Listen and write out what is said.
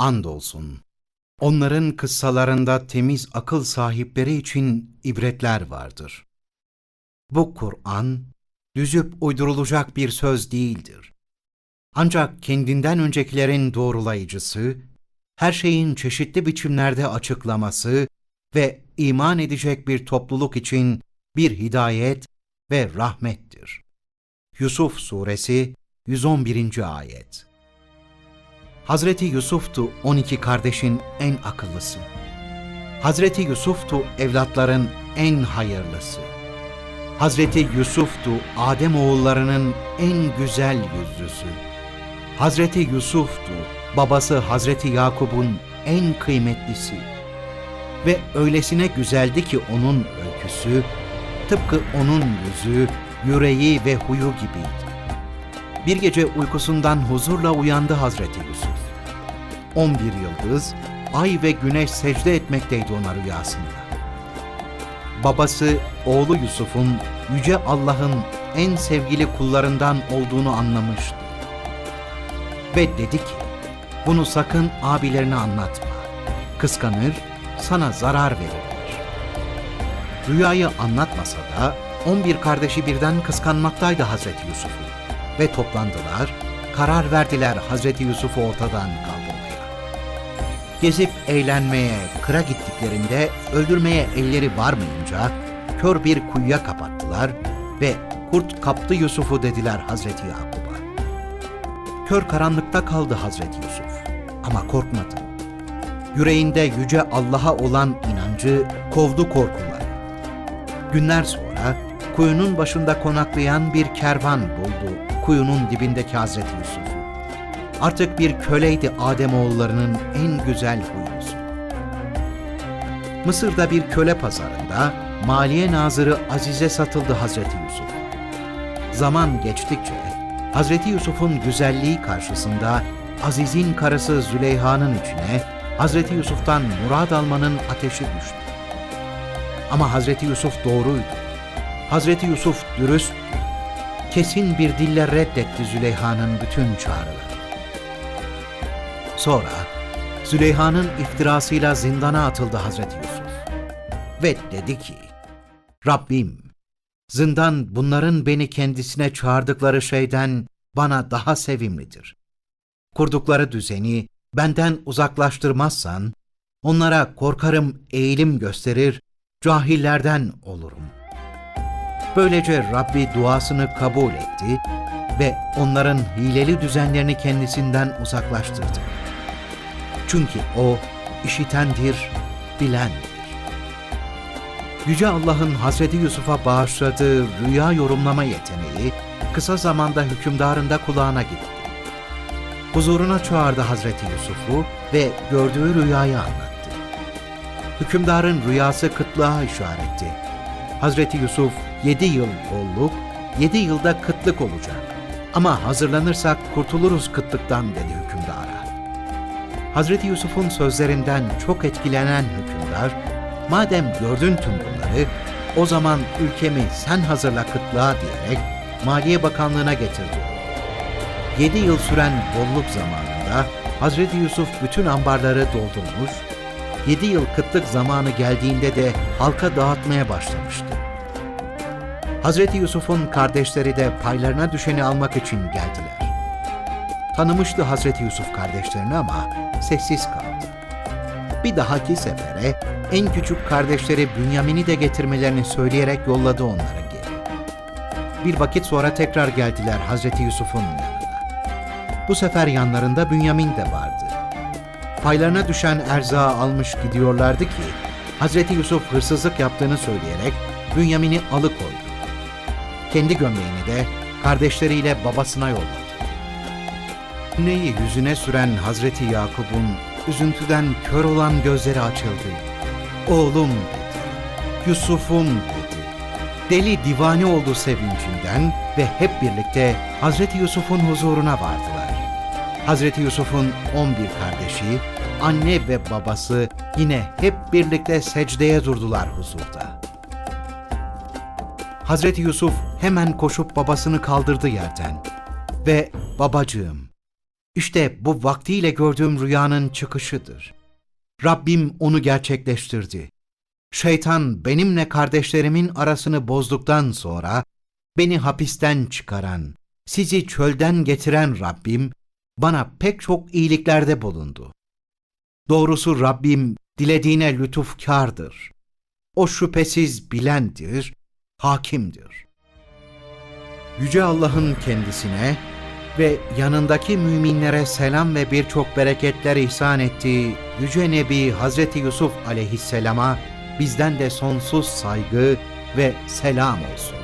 andolsun. Onların kıssalarında temiz akıl sahipleri için ibretler vardır. Bu Kur'an, düzüp uydurulacak bir söz değildir. Ancak kendinden öncekilerin doğrulayıcısı, her şeyin çeşitli biçimlerde açıklaması ve iman edecek bir topluluk için bir hidayet ve rahmettir. Yusuf Suresi 111. Ayet Hazreti Yusuf'tu 12 kardeşin en akıllısı. Hazreti Yusuf'tu evlatların en hayırlısı. Hazreti Yusuf'tu Adem oğullarının en güzel yüzlüsü. Hazreti Yusuf'tu babası Hazreti Yakub'un en kıymetlisi. Ve öylesine güzeldi ki onun öyküsü, tıpkı onun yüzü, yüreği ve huyu gibiydi. Bir gece uykusundan huzurla uyandı Hazreti Yusuf. 11 yıldız, ay ve güneş secde etmekteydi ona rüyasında. Babası, oğlu Yusuf'un Yüce Allah'ın en sevgili kullarından olduğunu anlamıştı. Ve dedi ki, bunu sakın abilerine anlatma. Kıskanır, sana zarar verirler. Rüyayı anlatmasa da 11 kardeşi birden kıskanmaktaydı Hazreti Yusuf'u ve toplandılar, karar verdiler Hazreti Yusuf'u ortadan kaldırmaya. Gezip eğlenmeye, kıra gittiklerinde öldürmeye elleri varmayınca kör bir kuyuya kapattılar ve kurt kaptı Yusuf'u dediler Hazreti Yakub'a. Kör karanlıkta kaldı Hazreti Yusuf ama korkmadı. Yüreğinde yüce Allah'a olan inancı kovdu korkuları. Günler sonra kuyunun başında konaklayan bir kervan buldu kuyunun dibindeki Hazreti Yusuf'u. Artık bir köleydi Ademoğullarının en güzel huylusu. Mısır'da bir köle pazarında Maliye Nazırı Azize satıldı Hazreti Yusuf. Zaman geçtikçe Hazreti Yusuf'un güzelliği karşısında Aziz'in karısı Züleyha'nın içine Hazreti Yusuf'tan murad almanın ateşi düştü. Ama Hazreti Yusuf doğruydu. Hazreti Yusuf dürüsttü. Kesin bir dille reddetti Züleyha'nın bütün çağrıları. Sonra Züleyha'nın iftirasıyla zindana atıldı Hazreti Yusuf. Ve dedi ki, Rabbim, zindan bunların beni kendisine çağırdıkları şeyden bana daha sevimlidir. Kurdukları düzeni benden uzaklaştırmazsan, onlara korkarım eğilim gösterir, cahillerden olurum. Böylece Rabbi duasını kabul etti ve onların hileli düzenlerini kendisinden uzaklaştırdı. Çünkü O işitendir, bilendir. Yüce Allah'ın Hazreti Yusuf'a bağışladığı rüya yorumlama yeteneği kısa zamanda hükümdarın da kulağına gitti. Huzuruna çağırdı Hazreti Yusuf'u ve gördüğü rüyayı anlattı. Hükümdarın rüyası kıtlığa işaretti. Hazreti Yusuf yedi yıl bolluk, yedi yılda kıtlık olacak. Ama hazırlanırsak kurtuluruz kıtlıktan dedi hükümdara. Hazreti Yusuf'un sözlerinden çok etkilenen hükümdar, madem gördün tüm bunları, o zaman ülkemi sen hazırla kıtlığa diyerek Maliye Bakanlığı'na getirdi. Yedi yıl süren bolluk zamanında Hazreti Yusuf bütün ambarları doldurmuş, yedi yıl kıtlık zamanı geldiğinde de halka dağıtmaya başlamıştı. Hazreti Yusuf'un kardeşleri de paylarına düşeni almak için geldiler. Tanımıştı Hazreti Yusuf kardeşlerini ama sessiz kaldı. Bir dahaki sefere en küçük kardeşleri Bünyamin'i de getirmelerini söyleyerek yolladı onları geri. Bir vakit sonra tekrar geldiler Hazreti Yusuf'un yanına. Bu sefer yanlarında Bünyamin de vardı. Paylarına düşen erzağı almış gidiyorlardı ki Hazreti Yusuf hırsızlık yaptığını söyleyerek Bünyamin'i alıkoydu. Kendi gömleğini de kardeşleriyle babasına yolladı. Neyi yüzüne süren Hazreti Yakup'un üzüntüden kör olan gözleri açıldı. Oğlum dedi, Yusuf'um dedi. Deli divane oldu sevincinden ve hep birlikte Hazreti Yusuf'un huzuruna vardılar. Hazreti Yusuf'un 11 kardeşi, anne ve babası yine hep birlikte secdeye durdular huzurda. Hazreti Yusuf hemen koşup babasını kaldırdı yerden ve babacığım İşte bu vaktiyle gördüğüm rüyanın çıkışıdır. Rabbim onu gerçekleştirdi. Şeytan benimle kardeşlerimin arasını bozduktan sonra beni hapisten çıkaran, sizi çölden getiren Rabbim bana pek çok iyiliklerde bulundu. Doğrusu Rabbim dilediğine lütufkardır. O şüphesiz bilendir, hakimdir. Yüce Allah'ın kendisine ve yanındaki müminlere selam ve birçok bereketler ihsan ettiği Yüce Nebi Hazreti Yusuf aleyhisselama bizden de sonsuz saygı ve selam olsun.